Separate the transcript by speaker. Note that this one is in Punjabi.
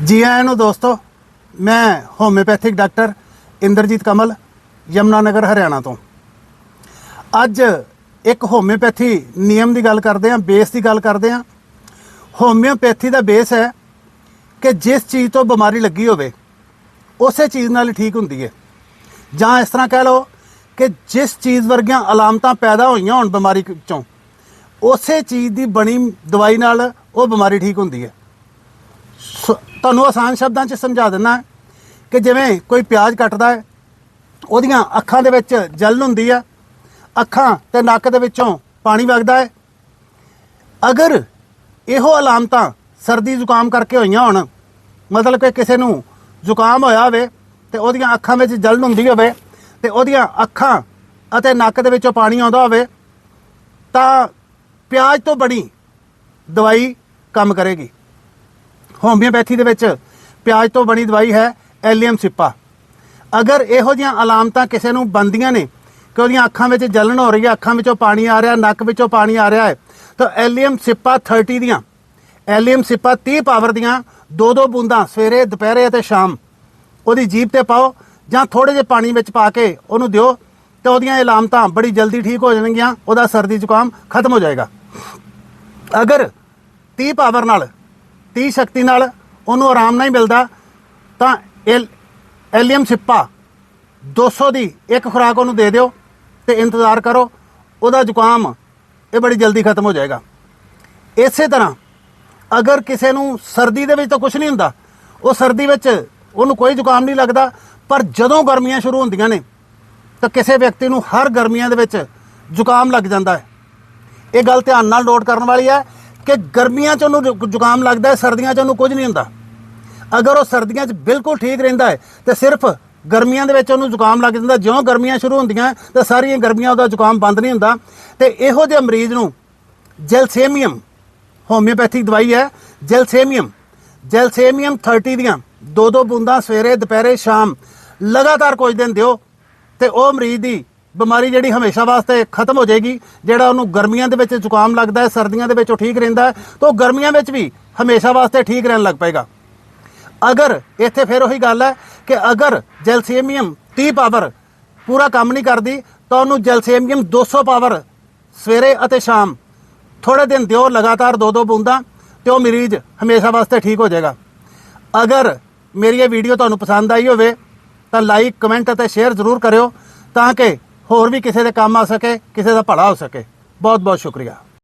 Speaker 1: ਜੀ ਆਇਆਂ ਨੂੰ ਦੋਸਤੋ, ਮੈਂ ਹੋਮਿਓਪੈਥਿਕ ਡਾਕਟਰ ਇੰਦਰਜੀਤ ਕਮਲ, ਯਮਨਾ ਨਗਰ, ਹਰਿਆਣਾ ਤੋਂ। ਅੱਜ ਇੱਕ ਹੋਮਿਓਪੈਥੀ ਨਿਯਮ ਦੀ ਗੱਲ ਕਰਦੇ ਹਾਂ ਬੇਸ ਦੀ ਗੱਲ ਕਰਦੇ ਹਾਂ ਹੋਮਿਓਪੈਥੀ ਦਾ ਬੇਸ ਹੈ ਕਿ ਜਿਸ ਚੀਜ਼ ਤੋਂ ਬਿਮਾਰੀ ਲੱਗੀ ਹੋਵੇ, ਉਸੇ ਚੀਜ਼ ਨਾਲ ਹੀ ਠੀਕ ਹੁੰਦੀ ਹੈ। ਜਾਂ ਇਸ ਤਰ੍ਹਾਂ ਕਹਿ ਲਓ ਕਿ ਜਿਸ ਚੀਜ਼ ਵਰਗੀਆਂ ਅਲਾਮਤਾਂ ਪੈਦਾ ਹੋਈਆਂ ਹੋਣ ਬਿਮਾਰੀ ਚੋਂ, ਉਸੇ ਚੀਜ਼ ਦੀ ਬਣੀ ਦਵਾਈ ਨਾਲ ਉਹ ਬਿਮਾਰੀ ਠੀਕ ਹੁੰਦੀ ਹੈ। ਸ- ਤੁਹਾਨੂੰ ਆਸਾਨ ਸ਼ਬਦਾਂ 'ਚ ਸਮਝਾ ਦਿੰਦਾ ਕਿ ਜਿਵੇਂ ਕੋਈ ਪਿਆਜ਼ ਕੱਟਦਾ ਹੈ, ਉਹਦੀਆਂ ਅੱਖਾਂ ਦੇ ਵਿੱਚ ਜਲਨ ਹੁੰਦੀ ਆ, ਅੱਖਾਂ ਤੇ ਨੱਕ ਦੇ ਵਿੱਚੋਂ ਪਾਣੀ ਵਗਦਾ ਹੈ। ਅਗਰ ਇਹੋ ਅਲਾਮਤਾਂ ਸਰਦੀ ਜ਼ੁਕਾਮ ਕਰਕੇ ਹੋਈਆਂ ਹੋਣ, ਮਤਲਬ ਕਿ ਕਿਸੇ ਨੂੰ ਜ਼ੁਕਾਮ ਹੋਇਆ ਹੋਵੇ ਤੇ ਉਹਦੀਆਂ ਅੱਖਾਂ ਵਿੱਚ ਜਲਨ ਹੁੰਦੀ ਹੋਵੇ ਤੇ ਉਹਦੀਆਂ ਅੱਖਾਂ ਅਤੇ ਨੱਕ ਦੇ ਵਿੱਚੋਂ ਪਾਣੀ ਆਉਂਦਾ ਹੋਵੇ, ਤਾਂ ਪਿਆਜ਼ ਤੋਂ ਬਣੀ ਦਵਾਈ ਕੰਮ ਕਰੇਗੀ। ਹੋਮਿਓਪੈਥੀ ਦੇ ਵਿੱਚ ਪਿਆਜ਼ ਤੋਂ ਬਣੀ ਦਵਾਈ ਹੈ ਐਲੀਅਮ ਸਿੱਪਾ। ਅਗਰ ਇਹੋ ਜਿਹੀਆਂ ਅਲਾਮਤਾਂ ਕਿਸੇ ਨੂੰ ਬੰਦੀਆਂ ਨੇ ਕਿ ਉਹਦੀਆਂ ਅੱਖਾਂ ਵਿੱਚ ਜਲਣ ਹੋ ਰਹੀ ਹੈ, ਅੱਖਾਂ ਵਿੱਚੋਂ ਪਾਣੀ ਆ ਰਿਹਾ, ਨੱਕ ਵਿੱਚੋਂ ਪਾਣੀ ਆ ਰਿਹਾ ਹੈ, ਤਾਂ ਐਲੀਅਮ ਸਿੱਪਾ 30 ਦੀਆਂ, ਐਲੀਅਮ ਸਿੱਪਾ 30 ਪਾਵਰ ਦੀਆਂ ਦੋ ਦੋ ਬੂੰਦਾਂ ਸਵੇਰੇ, ਦੁਪਹਿਰੇ ਅਤੇ ਸ਼ਾਮ ਉਹਦੀ ਜੀਭ ਤੇ ਪਾਓ ਜਾਂ ਥੋੜੇ ਜਿਹੇ ਪਾਣੀ ਵਿੱਚ ਪਾ ਕੇ ਉਹਨੂੰ ਦਿਓ ਤੇ ਉਹਦੀਆਂ ਇਹ ਅਲਾਮਤਾਂ ਬੜੀ ਜਲਦੀ ਠੀਕ ਹੋ ਜਾਣਗੀਆਂ, ਉਹਦਾ ਸਰਦੀ ਜ਼ੁਕਾਮ ਖਤਮ ਹੋ ਜਾਏਗਾ। ਅਗਰ 30 ਪਾਵਰ ਨਾਲ ਤੀਹ ਸ਼ਕਤੀ ਨਾਲ ਉਹਨੂੰ ਆਰਾਮ ਨਹੀਂ ਮਿਲਦਾ, ਤਾਂ ਐਲ- ਐਲੀਅਮ ਸਿੱਪਾ 200 ਦੀ ਇੱਕ ਖੁਰਾਕ ਉਹਨੂੰ ਦੇ ਦਿਓ ਤੇ ਇੰਤਜ਼ਾਰ ਕਰੋ, ਉਹਦਾ ਜ਼ੁਕਾਮ ਇਹ ਬੜੀ ਜਲਦੀ ਖਤਮ ਹੋ ਜਾਏਗਾ। ਇਸੇ ਤਰ੍ਹਾਂ ਅਗਰ ਕਿਸੇ ਨੂੰ ਸਰਦੀ ਦੇ ਵਿੱਚ ਤਾਂ ਕੁਝ ਨਹੀਂ ਹੁੰਦਾ, ਉਹ ਸਰਦੀ ਵਿੱਚ ਉਹਨੂੰ ਕੋਈ ਜ਼ੁਕਾਮ ਨਹੀਂ ਲੱਗਦਾ, ਪਰ ਜਦੋਂ ਗਰਮੀਆਂ ਸ਼ੁਰੂ ਹੁੰਦੀਆਂ ਨੇ, ਤਾਂ ਕਿਸੇ ਵਿਅਕਤੀ ਨੂੰ ਹਰ ਗਰਮੀਆਂ ਦੇ ਵਿੱਚ ਜ਼ੁਕਾਮ ਲੱਗ ਜਾਂਦਾ ਹੈ। ਇਹ ਗੱਲ ਧਿਆਨ ਨਾਲ ਨੋਟ ਕਰਨ ਵਾਲੀ ਹੈ ਕਿ ਗਰਮੀਆਂ 'ਚ ਉਹਨੂੰ ਜ਼ੁ- ਜ਼ੁਕਾਮ ਲੱਗਦਾ ਹੈ, ਸਰਦੀਆਂ 'ਚ ਉਹਨੂੰ ਕੁਝ ਨਹੀਂ ਹੁੰਦਾ। ਅਗਰ ਉਹ ਸਰਦੀਆਂ 'ਚ ਬਿਲਕੁਲ ਠੀਕ ਰਹਿੰਦਾ ਹੈ, ਤੇ ਸਿਰਫ ਗਰਮੀਆਂ ਦੇ ਵਿੱਚ ਉਹਨੂੰ ਜ਼ੁਕਾਮ ਲੱਗ ਜਾਂਦਾ। ਜਿਉਂ ਗਰਮੀਆਂ ਸ਼ੁਰੂ ਹੁੰਦੀਆਂ, ਤਾਂ ਸਾਰੀਆਂ ਗਰਮੀਆਂ ਉਹਦਾ ਜ਼ੁਕਾਮ ਬੰਦ ਨਹੀਂ ਹੁੰਦਾ। ਤੇ ਇਹੋ ਜਿਹੇ ਮਰੀਜ਼ ਨੂੰ ਜੈਲਸੇਮੀਅਮ, ਹੋਮਿਓਪੈਥਿਕ ਦਵਾਈ ਹੈ, ਜੈਲਸੇਮੀਅਮ। ਜੈਲਸੇਮੀਅਮ 30 ਦੀਆਂ ਦੋ ਦੋ ਬੂੰਦਾਂ ਸਵੇਰੇ, ਦੁਪਹਿਰੇ, ਸ਼ਾਮ ਲਗਾਤਾਰ ਕੁਝ ਦਿਨ ਦਿਓ, ਤੇ ਉਹ ਮਰੀਜ਼ ਦੀ ਬਿਮਾਰੀ ਜਿਹੜੀ ਹਮੇਸ਼ਾ ਵਾਸਤੇ ਖਤਮ ਹੋ ਜਾਏਗੀ, ਜਿਹੜਾ ਉਹਨੂੰ ਗਰਮੀਆਂ ਦੇ ਵਿੱਚ ਜ਼ੁਕਾਮ ਲੱਗਦਾ ਹੈ, ਸਰਦੀਆਂ ਦੇ ਵਿੱਚ ਉਹ ਠੀਕ ਰਹਿੰਦਾ ਹੈ, ਤਾਂ ਉਹ ਗਰਮੀਆਂ ਵਿੱਚ ਵੀ ਹਮੇਸ਼ਾ ਵਾਸਤੇ ਠੀਕ ਰਹਿਣ ਲੱਗ ਪਏਗਾ। ਅਗਰ ਇੱਥੇ ਫਿਰ ਉਹੀ ਗੱਲ ਹੈ ਕਿ ਅਗਰ ਜੈਲਸੀਅਮ 30 ਪਾਵਰ ਪੂਰਾ ਕੰਮ ਨਹੀਂ ਕਰਦੀ, ਤਾਂ ਉਹਨੂੰ ਜੈਲਸੀਅਮ 200 ਪਾਵਰ ਸਵੇਰੇ ਅਤੇ ਸ਼ਾਮ ਥੋੜੇ ਦਿਨ ਦਿਓ, ਲਗਾਤਾਰ ਦੋ ਦੋ ਬੂੰਦਾਂ ਤੇ ਉਹ ਮਰੀਜ਼ ਹਮੇਸ਼ਾ ਵਾਸਤੇ ਠੀਕ ਹੋ ਜਾਏਗਾ। ਅਗਰ ਮੇਰੀ ਇਹ ਵੀਡੀਓ ਤੁਹਾਨੂੰ ਪਸੰਦ ਆਈ ਹੋਵੇ, ਤਾਂ ਲਾਈਕ, ਕਮੈਂਟ ਅਤੇ ਸ਼ੇਅਰ ਜ਼ਰੂਰ ਕਰਿਓ ਤਾਂ ਕਿ ਹੋਰ ਵੀ ਕਿਸੇ ਦੇ ਕੰਮ ਆ ਸਕੇ, ਕਿਸੇ ਦਾ ਭਲਾ ਹੋ ਸਕੇ। ਬਹੁਤ ਬਹੁਤ ਸ਼ੁਕਰੀਆ।